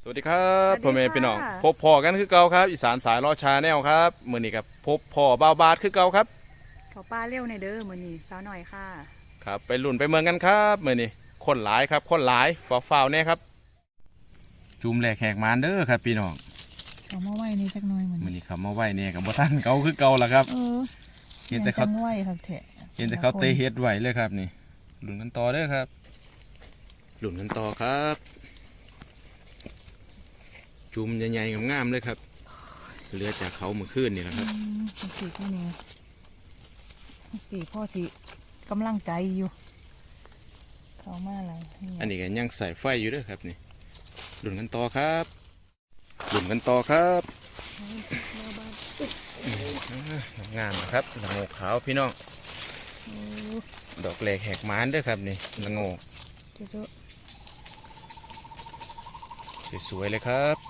สวัสดีครับสวัสดีพ่อแม่ค่ะพี่น้องพบพ่อกันคือเก่าครับ อีสานสายล้อชาแนลครับมื้อนี้กับพบพ่อบ้าวบาทคือเก่าครับขอป้าเร็วในอยเด้อมื้อนี้สาวหน่อยค่ะ ครับไปลุ่นไปเมืองกันครับมื้อนี้คนหลายครับ คนหลายฝ่าฝ้าวๆแน่ครับ จุ่มแหลกแหกมานเด้อครับพี่น้องเอามาไว้นี่จักหน่อยเหมือนมื้อนี้เขามาไหวเนี่ยกับบ่ทันเก่าคือเก่าละครับ เออเห็นแต่เขา ยังจังไหวครับแท้เห็นแต่เขาเตะเฮ็ดไหวเลยครับนี่ลุ่นกันต่อเด้อครับลุ่นกันต่อครับ จุ่มใหญ่ๆงามๆเลยครับเหลือจากเขาเมื่อคืนนี่แหละครับอืมจังสีแค่นี้จังสีพ่อสิกำลังใจอยู่ เขามาอะไรอันนี้ก็ยังใส่ไฟอยู่เด้วยครับนี่หลุนกันต่อครับหลุนกันต่อครับงามนะครับละโงกขาวพี่น้องโอ้ดอกแหลกแหกมานเด้วยครับนี่ละโงกเจ้าสวยๆเลยครับ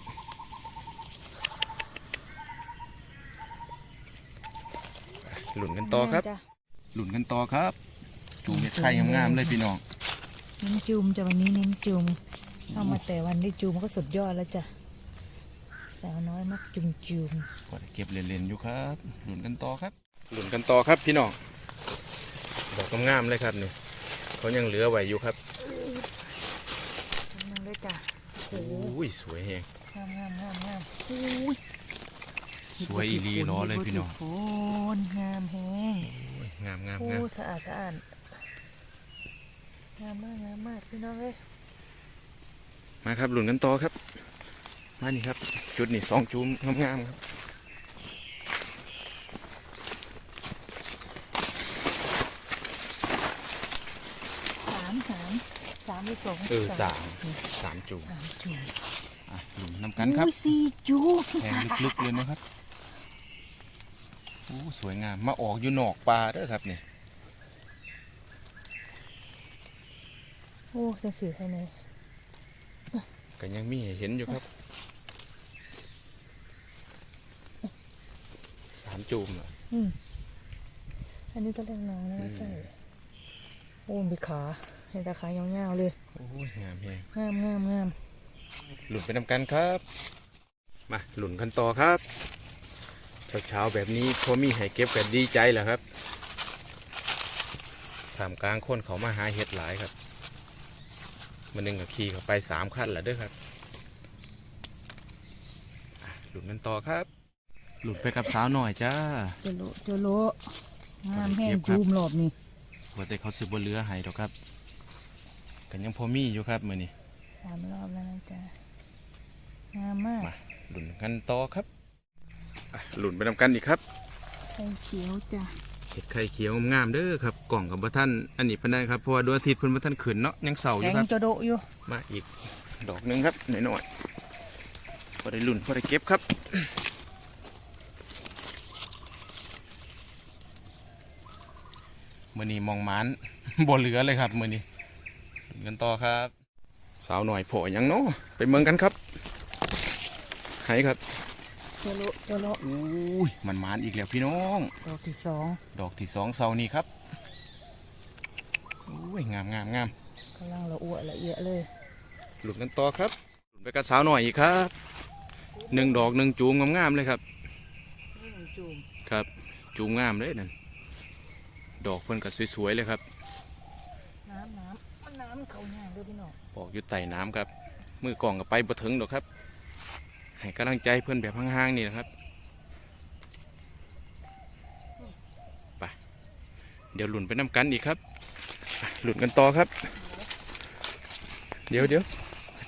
หลุนกันต่อครับ จ้ะหลุนกันต่อครับจูงเม็ดไข่งามๆเลยพี่น้อง เน้นจูมจ้ะวันนี้เน้นจูมเอามาแต่วันได้จูมก็สุดยอดแล้วจ้ะสาวน้อยมักจุมจูมก็ได้เก็บเล่นๆอยู่ครับ หลุนกันต่อครับ หลุนกันต่อครับพี่น้อง ดอกงามๆเลยครับนี่เขายังเหลือไว้อยู่ครับนั่งด้วยจ้ะโอ้โอโห้ยสวยแฮง งามงามงามงามโอ้ย สวยอีหลีล้อเลยพี่น้อง โคนงามแฮงโอ้ยงามงามโอ้งามสะอาดสะอาดงามมากงามมากพี่น้องเอ้ยมาครับหลุนกันต่อครับ มานี่ครับ จุดนี่สองจุ้มงามๆครับสามสามสามหรือสองเออสามสามจุ้มสามจูอะหลุนนำกันครับอุ้ยสี่จูแทงลึกๆเลยนะครับโอ้สวยงาม มาออกอยู่นอกป่าเด้อครับนี่โอ้จะสื่อให้ไหนก็ยังมีให้เห็นอยู่ครับสามจุ้มอะอืมอันนี้ก็เรียกน้องนะไม่ใช่โอ้มันเป็นขาเห็นแต่ขายาวๆเลยโอ้ยงามแฮงงามงามงามหลุนไปนำกันครับ มาหลุนกันต่อครับ เช้าๆแบบนี้พอมีให้เก็บกันดีใจแหละครับท่ามกลางคนเขามาหาเห็ดหลายครับมันนึงกับขี่เขาไปสามขั้นแหละเด้อครับอะหลุนกันต่อครับ หลุดไปกับสาวหน่อยจ้าเจโลเจโลงามแห้งเก็บครับจูมหลบนี่ว่าแต่เขาสืบนเรือให้ดอกครับ กันยังพอมีอยู่ครับมือนี้สามรอบแล้วนะจ๊ะงามมากมาหลุนกันต่อครับอะ หลุนไปนำกันอีกครับไข่เขียวจ้ะเห็ดไข่เขียวงามๆเด้อครับกล่องกับพระท่านอันนี้เพันได้ครับเพราะว่าดวงอาทิตย์เพิ่นพระท่านขึ้นเนาะยังเสาอแกยู่งครับจะโดะอยู่มาอีกดอกหนึ่งครับหน่อยๆพอได้ลุ่นพอได้เก็บครับมือนี้มองหมันบ่เหลือเลยครับมือนี้ลุ้นกันต่อครับ สาวหน่อยโผล่ยังเนาะไปเมืองกันครับไหครับ เจโลเจโลอุ้ยมันหมานอีกแล้วพี่น้อง ดอกที่สองดอกที่สองเสานี้ครับอุ้ยงามงามงามกำลังละอ้วละเอียดเลย หลุดกันต่อครับหลุดไปกับสาวหน่อยอีกครับหนึ่งดอกหนึ่งจูงงามๆเลยครับนี่หนึ่งจูมครับ จูงงามเลยนั่นดอกเพิ่นก็สวยๆเลยครับ น้ำน้ำมันน้ำเขาง่ายด้วยพี่น้องปอกอยู่ใต้น้ำครับ มือกล่องก็ไปบ่ถึงดอกครับ ให้กำลังใจเพื่อนแบบห่างๆนี่นะครับไปเดี๋ยวหลุนไปน้ำกันอีกครับหลุนกันต่อครับ เดี๋ยวเดี๋ยว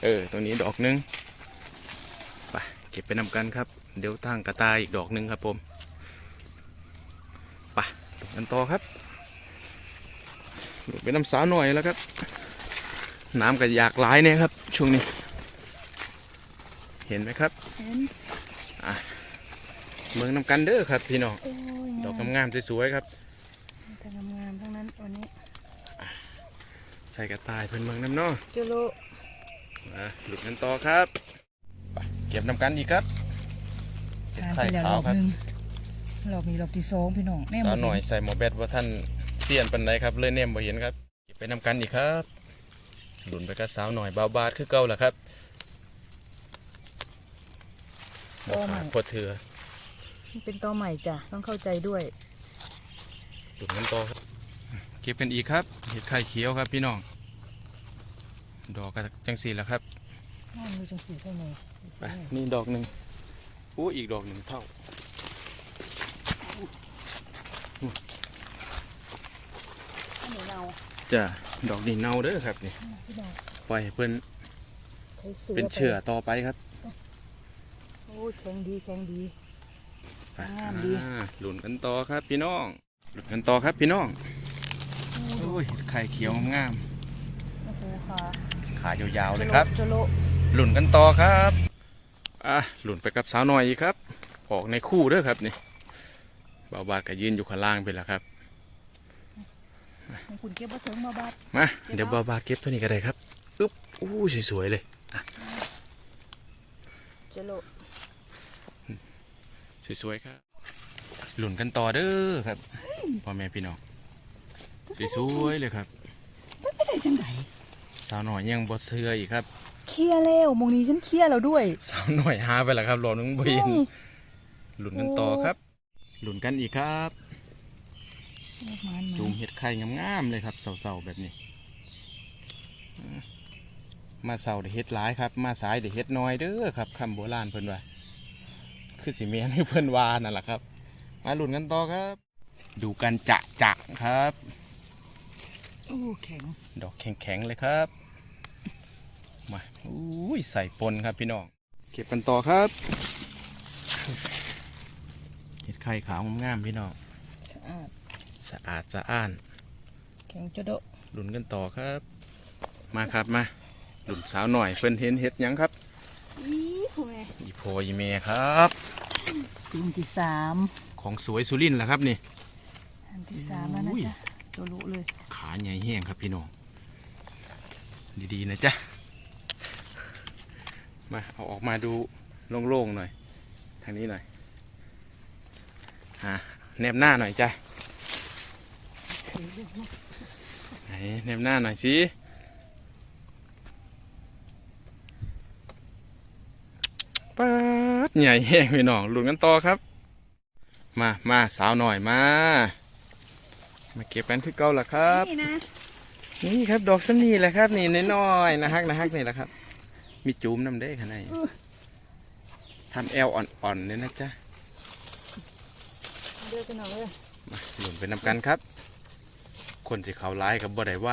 เออตรงนี้ดอกหนึงไปเก็บไปน้ำกันครับ เดี๋ยวทางกระตายอีกดอกหนึงครับผมไปหลุนกันต่อครับหลุนไปน้ำสาวหน่อยแล้วครับน้ำก็อยากหลายเนี่ยครับ ช่วงนี้ เห็นไหมครับเห็นเมืองน้ำกันเด้อครับ พี่น้อง โอ้ยดอกงามงามๆสวยๆครับ แต่งามๆทั้งนั้นวันนี้ใส่กระต่ายเพิ่นเมืองน้ำเนาะเจโลมาหลุดกันต่อครับไปเก็บน้ำกันอีกครับเก็บทานไข่ไปแล้วรขาวอบครับหนึงรอบนี้รอบที่สองพี่น้องแน่สาวหน่อยบ่เใส่หมอแบตว่าท่านเสียนปันใดครับเลยเนมบ่เห็นครับเก็บไปน้ำกันอีกครับหลุนไปกับสาวหน่อยเบาบาดคือเก่าแหละครับ ตอใหม่พอเถือมันเป็นตอใหม่จ้ะต้องเข้าใจด้วยหลุดกันต่อครับเก็บกันอีกครับเห็ดไข่เขียวครับพี่น้อง ดอกกระจังสีแล้วครับห้ามดูจังสีข้างในไปนี่ดอกหนึ่งโอ้อีกดอกหนึ่งเท่าอันนี้เราจ้ะดอกนี้เน่าเด้อครับนี่พี่ดอกปล่อยให้เพิ่นใช้เสือเป็นเชื้อต่อไปครับ โอ้ยแข็งดีแข็งดีไปงามดีอ่าหลุนกันต่อครับพี่น้อง หลุนกันต่อครับพี่น้องโอ้ยเห็ดไข่เขียวงามโอ้โหค่ะๆขายาวๆเลยครับโจโลหลุนกันต่อครับอะหลุนไปกับสาวหน่อยอีกครับออกในคู่เด้อครับนี่บ่าวบาดก็ยืนอยู่ข้างล่างไปแล้วครับของคุณเก็บมาถึงมาบัดมาเดี๋ยวบ่าวบาดเก็บตัวนี้ก็ได้ครับอึ๊บอู้สวยๆเลยโจโล สวยๆครับหลุนกันต่อเด้อครับพ่อแม่พี่น้องสวยๆเลยครับไม่ได้จังไหนสาวหน่อยยังบดเสื้ออีกครับ เคลียร์แล้วมองนี้ฉันเคลียร์แล้วด้วย สาวหน่อยหาไปแล้วครับรอนึงบยินอืมหลุนกันต่อครับ หลุนกันอีกครับมันจูมเห็ดไข่งามๆเลยครับเสาๆแบบนี้อ่ามาเสาได้เห็ดหลายครับ มาสายได้เห็ดน้อยเด้อครับคำโบราณเพิ่นว่า คือสิเมียนให้เพิ่นว่านั่นแหละครับ มาหลุนกันต่อครับ ดูกันจะจะครับโอ้แข็ง ดอกแข็งๆเลยครับ มาอุ้ยใส่ปนครับพี่น้อง เก็บกันต่อครับเห็ดไข่ขาวงามๆพี่น้องสะอาดสะอาดสะอ้าน แข็งโจโดหลุนกันต่อครับ มาครับมาหลุนสาวหน่อยเพิ่นเห็นเห็ดหยังครับ อีคุณแม่อีโพอีเมครับจุ่มที่สามของสวยสุรินทร์แหละครับนี่ อันที่สามแล้วนะอุ้ย จ๊ะโจโลเลยขาใหญ่แห้งครับพี่น้อง ดีๆนะจ๊ะ มาเอาออกมาดูโล่งๆหน่อย ทางนี้หน่อยฮะแนบหน้าหน่อยจ้ะไหนแนบหน้าหน่อยสิป๊าด ใหญ่แห้งพี่น้องลุ้นกันต่อครับ มามาสาวหน่อยมา มาเก็บกันคือเก่าล่ะครับ นี่นะนี่ครับดอกสนีแหละครับ นี่น้อยๆนะฮักนะฮักนี่แหละครับ มีจูมน้ำได้ขางในทำแอลอ่อนๆเนี่ยนะจ๊ะเดินไปหน่อยเลยมาหนุนไปนำกันครับ คนสิเขาร้ายกับบ่ได้ไหว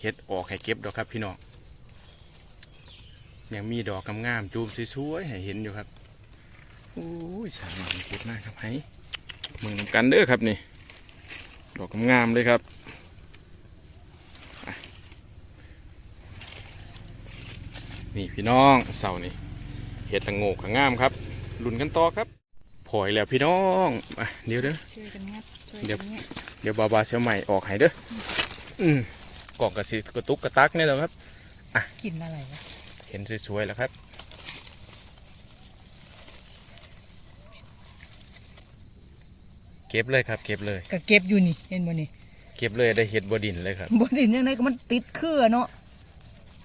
เฮ็ดออกให้เก็บดอกครับพี่น้องยังมีดอกงามๆจูมสวยๆให้เห็นอยู่ครับ โอ้ยสามเก็บมากครับให้มึงนำกันเด้อครับนี่ ดอกงามๆเลยครับนี่พี่น้องเสานี่เห็ดละโงกงามครับลุ้นกันต่อครับพอยแล้วพี่น้องมาเดี๋ยวเด้อช่วยกันงัดช่วยเดี๋ยวกันงัดเดี๋ยวบาบาเสียวใหม่ออกให้เด้ออืมกล่องกระสีกระตุกกระตักนี่แหละครับกินอะไรวะเห็นสวยๆแล้วครับ เก็บเลยครับ เก็บเลย ก็เก็บอยู่นี่เห็นบ่นี่เก็บเลยได้เห็ดบดินเลยครับบ่ได้ยังไงก็มันติดเครือเนาะ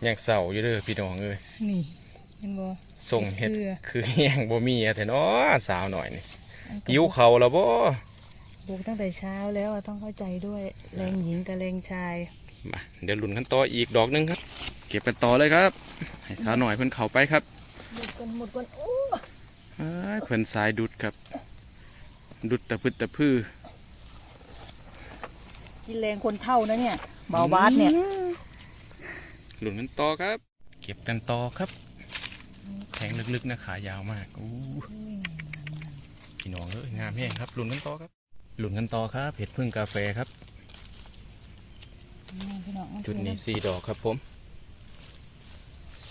ยังเสาอยู่เด้อพี่น้องเอ้ยนี่เห็นบ่ส่งเห็ดเครือคือแห้งบ่มีอะแต่เนาะสาวหน่อยนี่อันก็ยิ้วเขาแล้วบ่ปลูกตั้งแต่เช้าแล้วอะต้องเข้าใจด้วยแรงหญิงกับแรงชายมาเดี๋ยวลุ้นกันต่ออีกดอกหนึงครับ เก็บกันต่อเลยครับ ให้สาวหน่อยเพิ่นเข้าไปครับหมดกันหมดกันโอ้อ้ายเพิ่นสายดุดครับ ดุดตะพึดตะพื้อกินแรงคนเท่านะเนี่ยเบาบาสเนี่ย หลุนกันต่อครับ เก็บกันต่อครับแทงลึกๆนะขายาวมากอู้พี่น้องเอ้ยงามแห้งครับหลุนกันต่อครับ หลุนกันต่อครับเห็ดพึ่งกาแฟครับพี่น้องจุดนี้สี่ดอกครับผม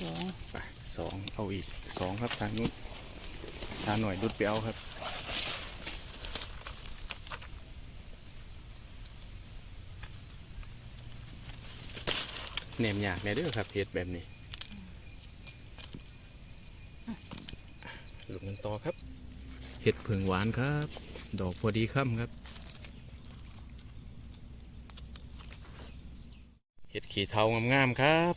สองไปสองเอาอีกสองครับทางนู้นทางหน่อยดุดไปเอาครับ เนมอยากในเด้อครับเห็ดแบบนี้หลุนกันต่อครับ เห็ดผึ่งหวานครับ ดอกพอดีค่ำครับ เห็ดขี่เทางามๆครับ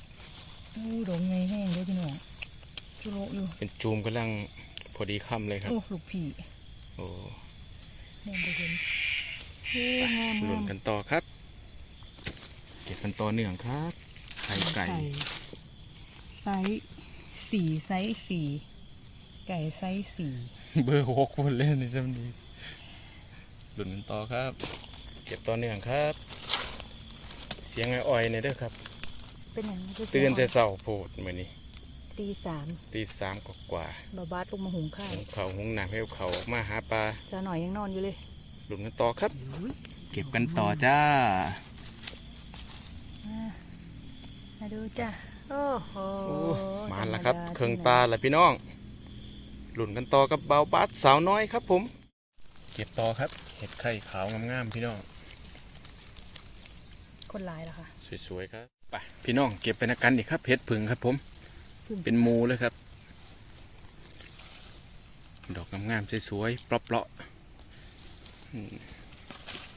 อู้ดอกใหญ่แห้งเลยพี่น้องชุโรอยู่ เป็นจูมกำลังพอดีค่ำเลยครับ โอ้ลูกพี่โอ้แม่ไปเห็นเฮ้ยงามหลุงานมกันต่อครับ เก็บกันต่อเนื่องครับไข่ไก่ ไซส์สี่ไซส์สี่ไก่ไซส์สี่เบอร์หกคนเล่นในจำนี้หลุนกันต่อครับ เก็บต่อเนื่องครับ เสียงไอ้อ้อยเนี่ยเด้อครับ เป็นอย่างนี้ตื่นแต่เช้าโพดมื้อนี้ตีสามตีสามกว่าบาบาสลงมาหุงข้าวๆหุงเขาวหุงน้ำให้เขาออกมาหาปลาจะหน่อยยังนอนอยู่เลยหลุนกันต่อครับ เก็บกันต่อจ้า มาดูจ้ะโอ้โหโอ้มาแล้วครับธมดเครื่องตาแล้วพี่น้องหลุนกันต่อกับเบาบัสสาวน้อยครับผม เก็บต่อครับ เห็ดไข่ขาวงามๆพี่น้อง คนลายแล้วค่ะสวยๆครับไปพี่น้องเก็บไปนักกันอีกครับเห็ดผึ่งครับผม เป็นหมูเลยครับ ดอกงามๆสวยๆเปราะ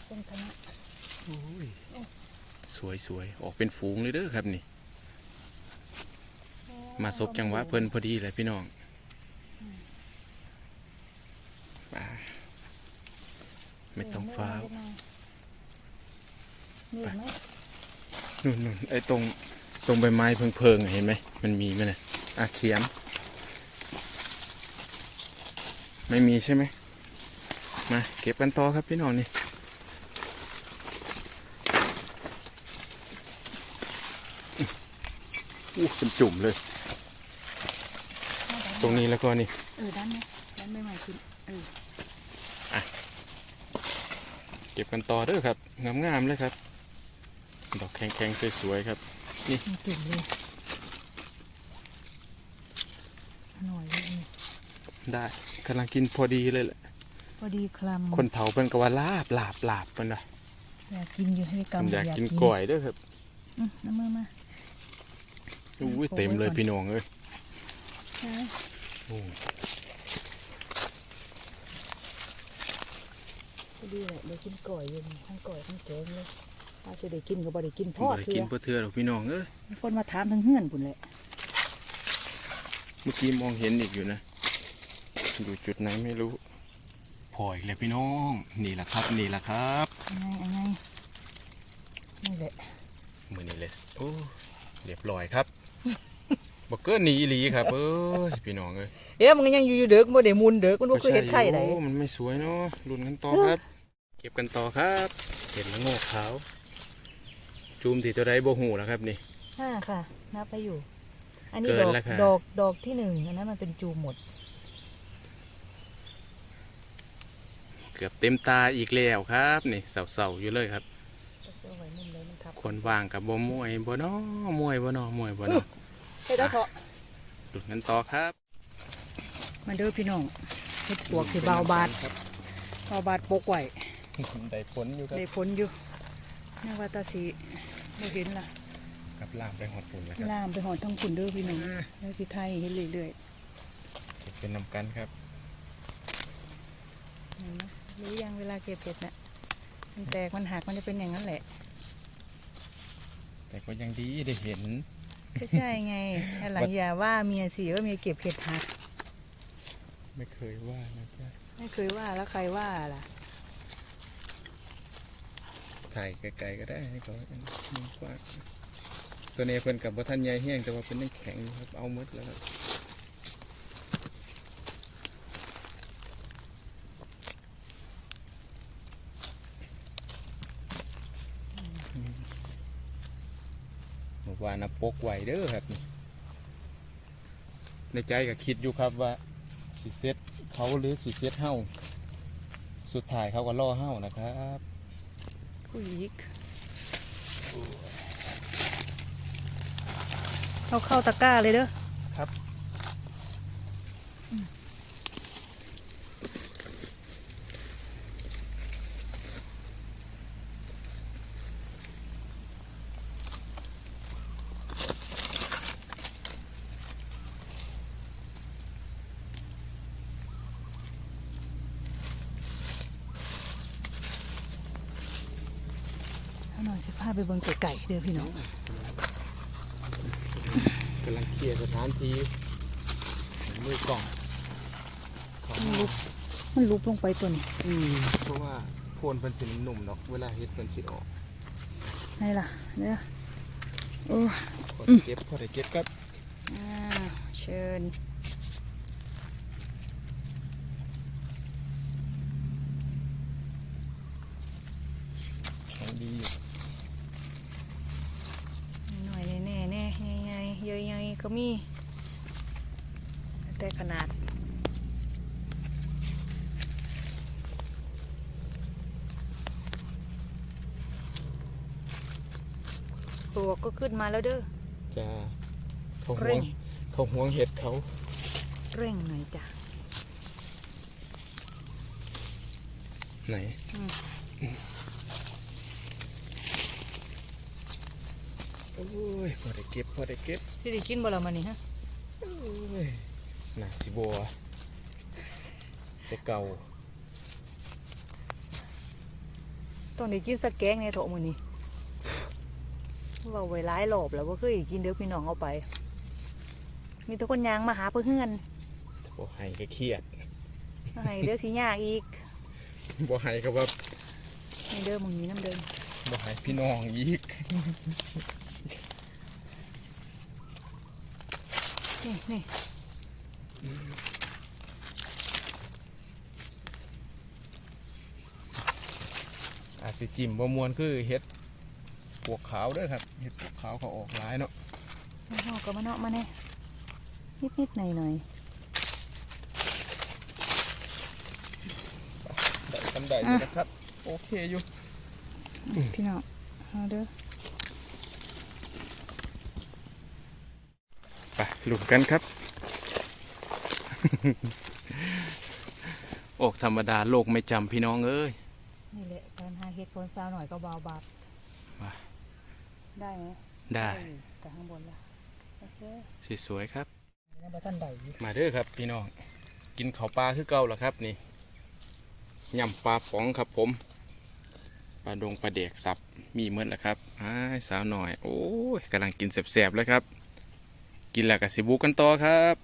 เป็นคณะๆสวยๆออกเป็นฝูงเลยเด้อครับนี่ มาซบจังหวะเพิ่นพอดีเลยพี่น้องไปไม่ต้องฟ้าวนี่ไหมนู่นนู่นไอ้ตรง ตรงใบไม้เพิงๆอะเห็นไหม มันมีไหมเนี่ยอะเขียม ไม่มีใช่ไหม มาเก็บกันต่อครับพี่น้องนี่ อู้เป็นจุ่มเลย ตรงนี้แล้วก็นี่ เออด้านเนี้ยด้านใบใหม่ขึ้นเออเก็บกันต่อเด้อครับ งามๆเลยครับ ดอกแข็งๆสวยๆครับมีจุ่มเลยหน่อยเลยนี่ได้กำลังกินพอดีเลยแหละพอดีคลำคนเผาเป็นกว่าลาบลาบลาบเป็นนะอยากกินอยู่ให้ผกำมอยากกินกล้วยเด้วยครับอืมน้ำมือมา อุ้ยเต็มเลยพี่น้องเอ้ยใช่โอ้พอดีแหละเดี๋ยวกินก่อยอยู่ทั้งก่อยทั้งแกงเลยถ้าจะได้กินก็บ่ได้กินทบ่อดได้เถื่กิอนเพื่อเทือหรอกพี่น้องเอ้ยมีคนมาถามทั้งเฮือนพุ่นแหละเมื่อกี้มองเห็นอีกอยู่นะอยู่จุดไหนไม่รู้พออีกแล้วพี่น้องนี่แหละครับนี่แหละครับยังไงยังไงนี่แหละมือนี้เลยโอ้เรียบร้อยครับ บอกเกินหนีอีหลีครับเอ้ยพี่น้องเอ้ยเอ๊ะมันยังอยู่อยู่เด็กบ่ได้มุนเด็กมันบ่เคยเห็นไข่ไหนโอ้มันไม่สวยเนาะลุ้นกันต่อครับ เก็บกันต่อครับเห็ดละโงกขาว จูมที่ตัวใดโบหูแล้วครับนี่ห้าค่ะนับไปอยู่ อันนี้เกิดนอกแล้วค่ะดอกดอกที่หนึ่งอันนั้นมันเป็นจูหมด เกือบเต็มตาอีกแล้วครับนี่เสาๆอยู่เลยครับ คนว่างกับบ่มวยบ่นอมวยบ่นอมวยบ่นอใช่ได้เถอะลุ้นกันต่อครับ มาเด้อพี่น้องเฮ็ดปวกที่เบาบาดเบาบาดปกไว้ได้ผลอยู่ครับได้ผลอยู่นึกว่าตาสีบ่เห็นล่ะกับล่ามไปหอดปุ่นแล้วครับล่ามไปหอดทั้งคุณเด้อพี่น้องแล้วที่ไทยเห็นเรื่อยเก็บเป็นนำกันครับๆเห็นไหมรู้ยังเวลาเก็บเห็ดน่ะมันแตกมันหักมันจะเป็นอย่างนั้นแหละ แต่ก็ยังดีได้เห็นก็ใช่ไงแต่หลังอย่าว่าเมียสิว่าเมียเก็บเห็ดหัก ไม่เคยว่านะจ๊ะไม่เคยว่าแล้วใครว่าล่ะถ่ายไกลๆก็ได้ให้เขาเห็นมุมกว้างตัวนี้เพิ่นกับบ่ทันใหญ่แห้งแต่ว่าเป็นน้ำแข็งอยู่ครับเอาหมดแล้วครับ ว่านะปกไหวเด้อครับนี่ในใจก็คิดอยู่ครับว่าสิเซ็ตเขาหรือสิเซ็ตเฮาสุดท้ายเขาก็ล่อเฮานะครับคุยอีกเอาเข้าตะกร้าเลยเด้อ ครับ เอาหน่อยสิพา ไปเบิ่งไก่ๆเด้อพี่น้องกำลังเคลียร์สถานที่มือกล่องเขามันลุกมันลุกลงไปตัวนี้อืมเพราะว่าโพนเพิ่นสิหนุ่มๆเนาะเวลาเฮ็ดเพิ่นสิออกนี่ล่ะเนี่ยโอ้พอได้เก็บพอได้เก็บครับอ่าเชิญ แข็งดีอยู่ หน่อยแน่ๆแน่ใหญ่ๆใหญ่ๆ ก็มี แต่ขนาดตัวก็ขึ้นมาแล้วเด้อจะเขาห่เร่วงงเขาห่วงเห็ดเขา เร่งหน่อยจ้ะไหน อืม โอ้ ยพอได้เก็บพอได้เก็บที่ได้กินบ่ละมันนี่ฮะโอ้ยน่าสิบัวแต่เก่าต้องได้กินสักแกงในโถมือนี้ว่าไว้ร้ายหลบแล้วว่าเคยกินเด้อพี่น้องเอาไป มีทุกคนยางมาหาเพื่อนเฮือนบ่ให้ก็เครียดมาให้เด้อสิยากอีกบ่ให้ก็ว่านี่เด้อมึงนี้น้ำเดิมบ่ให้พี่น้องอีก นี่นี่อาจสิจิ้มบ่มวนคือเห็ดปวกขาวเด้อครับเห็ดปวกขาวเขาออกหลายเนาะมาเนาะก็มาเนาะมาแน่นิดนิดๆหน่อยหน่อยได้ทำได้อยู่นะครับ โอเคอยู่ๆพี่น้องเอาเด้อ ไป หลุมกันครับโอกธรรมดาโลกไม่จำพี่น้องเอ้ย นี่แหละการหาเห็ดคนซาวหน่อยก็เบาบาปว่ะได้ไหมได้อยู่แต่ข้างบนละโอเคสวยๆครับยังบ่ทันได้อยู่มาเด้อครับพี่น้อง กินข้าวปลาคือเก่าแล้วครับนี่ยำปลาป๋องครับผมปลาดงปลาเด็กสับมีเมื่อแล้วครับอ้ายสาวหน่อย โอ้ยกำลังกินแสบๆแล้วครับ กินแล้วกับสิบุกกันต่อครับ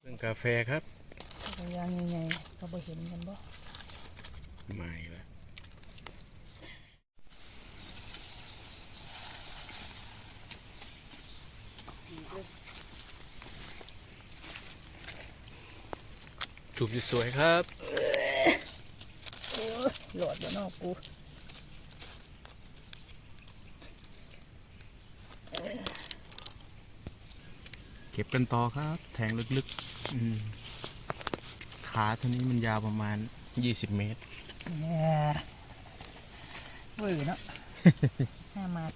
เรื่องกาแฟครับก็ยางใหญ่ๆก็บ่เห็นกันบ่ไม่ละจูบสวยๆครับ หลอดบ่นอกกูเก็บกันต่อครับ แทงลึกๆอืมขาเท่านี้มันยาวประมาณ20เมตรแหม่เวอร์เนาะห้ามัด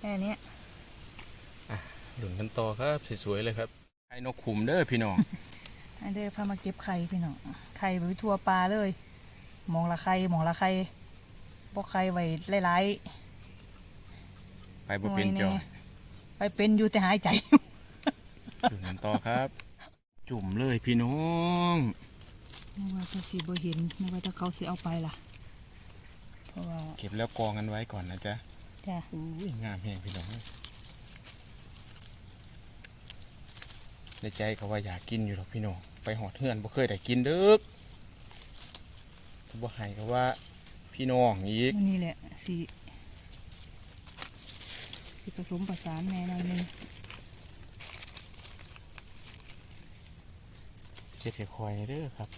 แค่เนี้ยหลุนกันต่อครับ สวยๆเลยครับ ไข่นกขุมเด้อพี่น้องอันเด้อพามาเก็บไข่พี่น้อง ไข่ไปทั่วปลาเลย มองละไข่มองละไข่บ่ไข่ไว้หลายไปบ่เป็นจอยๆไปเป็นอยู่แต่หายใจหลุนกันต่อครับ จุ่มเลยพี่น้องนึกว่าจะสิบ่เห็นนึกว่าจะเขาสิเอาไปล่ะ เพราะว่าเก็บแล้วกองกันไว้ก่อนนะจ๊ะจ้ะอุ้ยงามแหงพี่น้องในใจก็ว่าอยากกินอยู่หรอกพี่น้องไปหอดเฮือนบ่เคยได้กินเด้อ บ่ให้ก็ว่า พี่น้องอีกนี่แหละสิสิผสมประสานแน่นอนนึงเจ็ดคอยเด้อครับ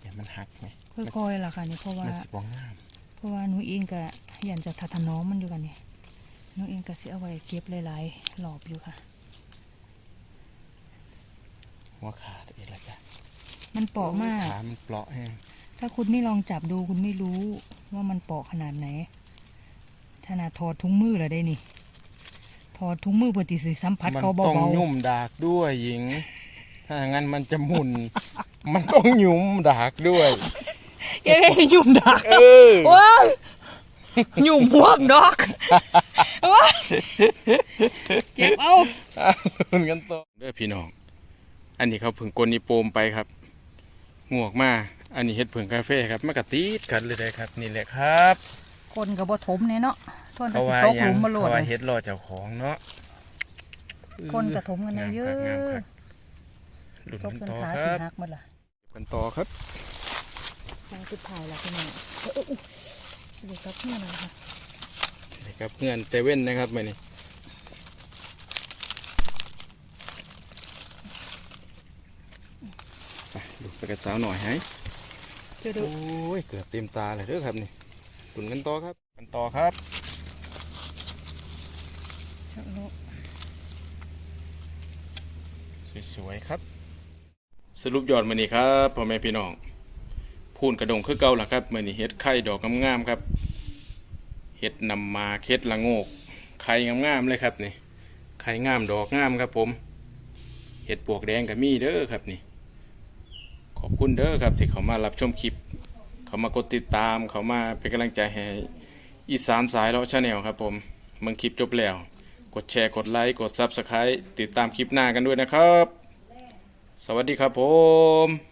เดี๋ยวมันหักไหมค่อยๆล่ะค่ะนี่เพราะว่ามันสิบ่งามเพราะว่าหนูเองก็อยากจะทัดถนอมมันอยู่กันนี่หนูเองก็สิเอาไว้เก็บหลายๆหลอบอยู่ค่ะหัวขาดเองละจ้ะมันเปราะมากขามันเปราะแห้ง ถ้าคุณไม่ลองจับดูคุณไม่รู้ว่ามันเปราะขนาดไหนขนาดถอดถุงมือแล้วได้นี่ถอดถุงมือปฏิสิสัมผัสมันเขาต้องเบายุ่มดากด้วยหญิง ถ้างั้นมันจะหมุน มันต้องยุ่มดากด้วยๆเอ้ยยุ่มดักเออว้ายยุ่มพวกดอกว้ายเก็บเอามันกันต่อเด้อพี่น้อง อันนี้เขาเพิ่งกลนิโปมไปครับงวกมา อันนี้เฮ็ดเพิ่งกาแฟครับมันก็ติดกันเลยได้ครับนี่แหละครับคนกับบ่ถมเนี่ยเนาะถพ่นเขากระว่าตกหหยัลุงมมาโหลเขาดว่าเลยเฮ็ดรอเจ้าของเนาะคนกระถมกันเยอะงามครับงามครับหลุนตกกันจนต่อขาคสิรับหักหมดละกันต่อครับทางสุดท้ายแล้วพี่น้องเอ้ยเอ้ยเดี๋ยวกับเพื่อนนะคะนี่ครับเงื่อนเตเว่นนะครับมานี่ไปดูไปกับสาวหน่อยให้ เจะดูโอ้ยเกือบเต็มตาเลยเด้อครับนี่หลุนกันต่อครับ กันต่อครับสวยๆครับ สรุปยอดมือนี้ครับพ่อแม่พี่น้องพูนกระดงคือเก่าล่ะครับมือนี้เฮ็ดไข่ดอกงามๆครับเฮ็ดนำมาเฮ็ดละโงกไข่งามๆเลยครับนี่ไข่งามดอกงามครับผมเฮ็ดปวกแดงกับมีเด้อครับนี่ ขอบคุณเด้อครับที่เขามารับชมคลิป เขามากดติดตาม เขามาเป็นกำลังใจให้อีสานสายเลาะชาแนลครับผมเมื่อคลิปจบแล้ว กดแชร์กดไลค์กดซับสไครต์ติดตามคลิปหน้ากันด้วยนะครับ สวัสดีครับผม